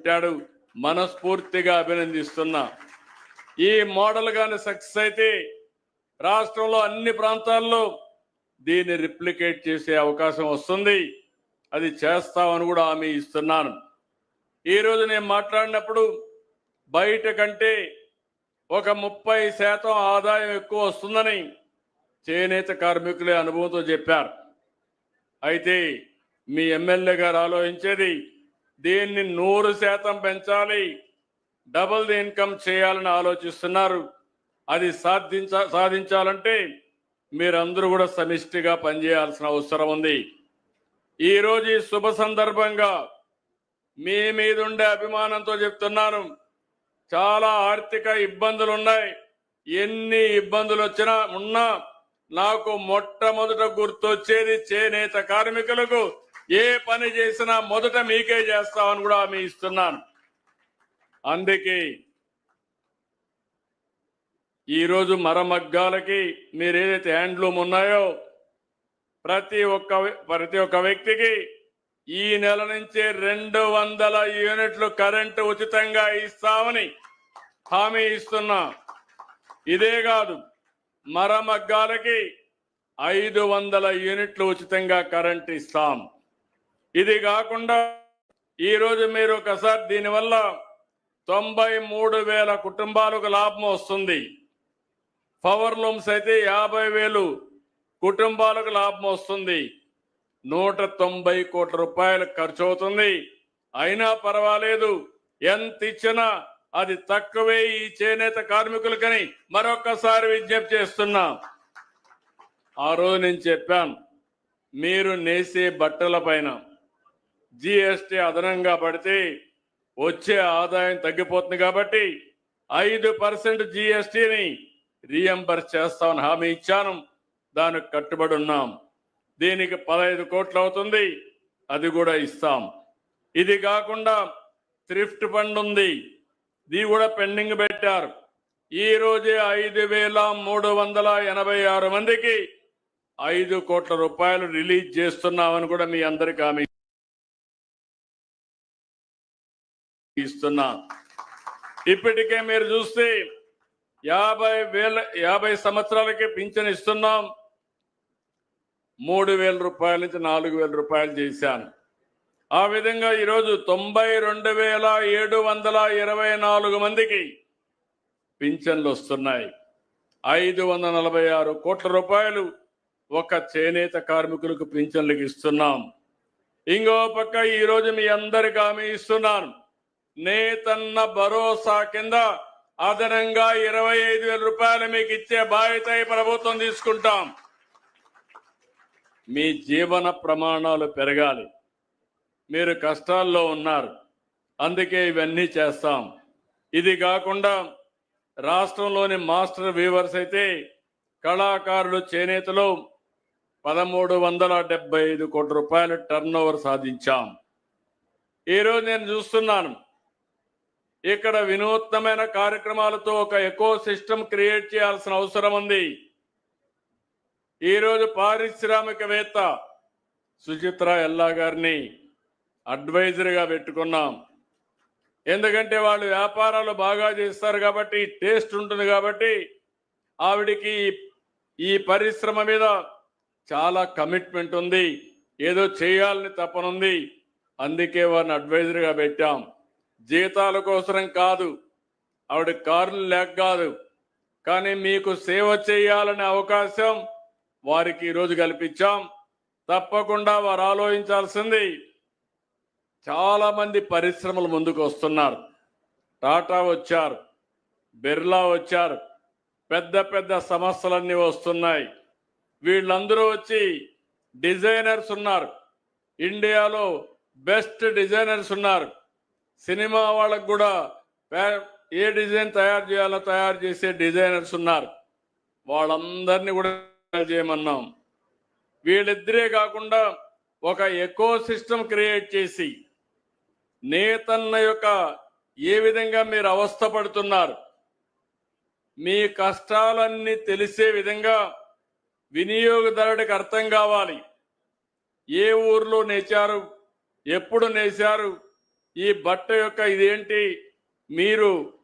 పెట్టాడు. మనస్ఫూర్తిగా అభినందిస్తున్నా ఈ మోడల్ కానీ సక్సెస్ అయితే రాష్ట్రంలో అన్ని ప్రాంతాల్లో దీన్ని రిప్లికేట్ చేసే అవకాశం వస్తుంది. అది చేస్తామని కూడా హామీ ఇస్తున్నాను. ఈరోజు నేను మాట్లాడినప్పుడు బయట కంటే ఒక ముప్పై శాతం ఆదాయం ఎక్కువ వస్తుందని చేనేత కార్మికులే అనుభవంతో చెప్పారు. అయితే మీ ఎమ్మెల్యే గారు ఆలోచించేది దీన్ని నూరు శాతం పెంచాలి. డబుల్ ది ఇన్కమ్ చేయాలని ఆలోచిస్తున్నారు. అది సాధించ సాధించాలంటే మీరందరూ కూడా సమిష్టిగా పనిచేయాల్సిన అవసరం ఉంది. ఈరోజు ఈ శుభ సందర్భంగా మీ మీద ఉండే అభిమానంతో చెప్తున్నాను. చాలా ఆర్థిక ఇబ్బందులు ఉన్నాయి ఎన్ని ఇబ్బందులు వచ్చినా ఉన్నా నాకు మొట్టమొదట గుర్తొచ్చేది చేనేత కార్మికులకు ఏ పని చేసినా మొదట మీకే చేస్తామని కూడా హామీ ఇస్తున్నాను. అందుకే ఈరోజు మరమగ్గాలకి మీరు ఏదైతే హ్యాండ్లూమ్ ఉన్నాయో ప్రతి ఒక్క ప్రతి ఒక్క వ్యక్తికి ఈ నెల నుంచి రెండు వందల యూనిట్లు కరెంటు ఉచితంగా ఇస్తామని హామీ ఇస్తున్నా. ఇదే కాదు మరమగ్గాలకి ఐదు వందల యూనిట్లు ఉచితంగా కరెంట్ ఇస్తాం. ఇది కాకుండా ఈరోజు మీరు ఒకసారి దీనివల్ల తొంభై మూడు వేల కుటుంబాలకు లాభం వస్తుంది. పవర్ లూమ్స్ అయితే యాభై వేలు కుటుంబాలకు లాభం వస్తుంది. నూట తొంభై కోట్ల రూపాయలు ఖర్చు అవుతుంది. అయినా పర్వాలేదు. ఎంత ఇచ్చినా అది తక్కువే ఈ చేనేత కార్మికులకని మరొకసారి విజ్ఞప్తి చేస్తున్నా. ఆ రోజు నేను చెప్పాను మీరు నేసే బట్టల పైన జిఎస్టి అదనంగా పడితే వచ్చే ఆదాయం తగ్గిపోతుంది కాబట్టి ఐదు పర్సెంట్ జిఎస్టిని రీఎంబర్స్ చేస్తామని హామీ ఇచ్చాను. దానికి కట్టుబడి ఉన్నాం. దీనికి పదహైదు కోట్లు అవుతుంది. అది కూడా ఇస్తాం. ఇది కాకుండా థ్రిఫ్ట్ ఫండ్ ఉంది. ఇది కూడా పెండింగ్ పెట్టారు. ఈ రోజే ఐదు వేల మూడు వందల ఎనభై ఆరు మందికి ఐదు కోట్ల రూపాయలు రిలీజ్ చేస్తున్నామని కూడా మీ అందరికీ హామీ ఇస్తున్నా. ఇప్పటికే మీరు చూస్తే యాభై వేల యాభై సంవత్సరాలకి పింఛన్ ఇస్తున్నాం. మూడు వేల రూపాయల నుంచి నాలుగు వేల రూపాయలు చేశాను. ఆ విధంగా ఈరోజు తొంభై రెండు వేల ఏడు వందల ఇరవై నాలుగు మందికి పింఛన్లు వస్తున్నాయి. ఐదు వందల నలభై ఆరు కోట్ల రూపాయలు ఒక చేనేత కార్మికులకు పింఛన్లకు ఇస్తున్నాం. ఇంకో పక్క ఈరోజు మీ అందరికి హామీ ఇస్తున్నాను. నేతన్న భరోసా కింద అదనంగా ఇరవై ఐదు వేల రూపాయలు మీకు ఇచ్చే బాధ్యత ప్రభుత్వం తీసుకుంటాం. మీ జీవన ప్రమాణాలు పెరగాలి. మీరు కష్టాల్లో ఉన్నారు. అందుకే ఇవన్నీ చేస్తాం. ఇది కాకుండా రాష్ట్రంలోని మాస్టర్ వీవర్స్ అయితే కళాకారులు చేనేతలు పదమూడు వందల డెబ్బై ఐదు కోట్ల రూపాయల టర్న్ ఓవర్ సాధించాం. ఈరోజు నేను చూస్తున్నాను. ఇక్కడ వినూత్నమైన కార్యక్రమాలతో ఒక ఎకో సిస్టమ్ క్రియేట్ చేయాల్సిన అవసరం ఉంది. ఈరోజు పారిశ్రామికవేత్త సుచిత్ర ఎల్లా గారిని అడ్వైజర్గా పెట్టుకున్నాం. ఎందుకంటే వాళ్ళు వ్యాపారాలు బాగా చేస్తారు కాబట్టి టేస్ట్ ఉంటుంది కాబట్టి ఆవిడికి ఈ పరిశ్రమ మీద చాలా కమిట్మెంట్ ఉంది. ఏదో చేయాలని తప్పనుంది అందుకే వారిని అడ్వైజర్గా పెట్టాం. జీతాల కోసరం కాదు. ఆవిడ కార్లు లేక కాదు. కానీ మీకు సేవ చేయాలనే అవకాశం వారికి ఈరోజు కల్పించాం. తప్పకుండా వారు ఆలోచించాల్సింది చాలా మంది పరిశ్రమలు ముందుకు వస్తున్నారు. టాటా వచ్చారు బిర్లా వచ్చారు పెద్ద పెద్ద సమస్యలన్నీ వస్తున్నాయి. వీళ్ళందరూ వచ్చి డిజైనర్స్ ఉన్నారు. ఇండియాలో బెస్ట్ డిజైనర్స్ ఉన్నారు. సినిమా వాళ్ళకు కూడా ఏ డిజైన్ తయారు చేయాలో తయారు చేసే డిజైనర్స్ ఉన్నారు. వాళ్ళందరినీ కూడా చేయమన్నాం. వీళ్ళిద్దరే కాకుండా ఒక ఎకో సిస్టమ్ క్రియేట్ చేసి నేతన్న యొక్క ఏ విధంగా మీరు అవస్థ పడుతున్నారు మీ కష్టాలన్నీ తెలిసే విధంగా వినియోగదారుడికి అర్థం కావాలి. ఏ ఊర్లో నేచారు ఎప్పుడు నేశారు ఈ బట్ట యొక్క ఇదేంటి? మీరు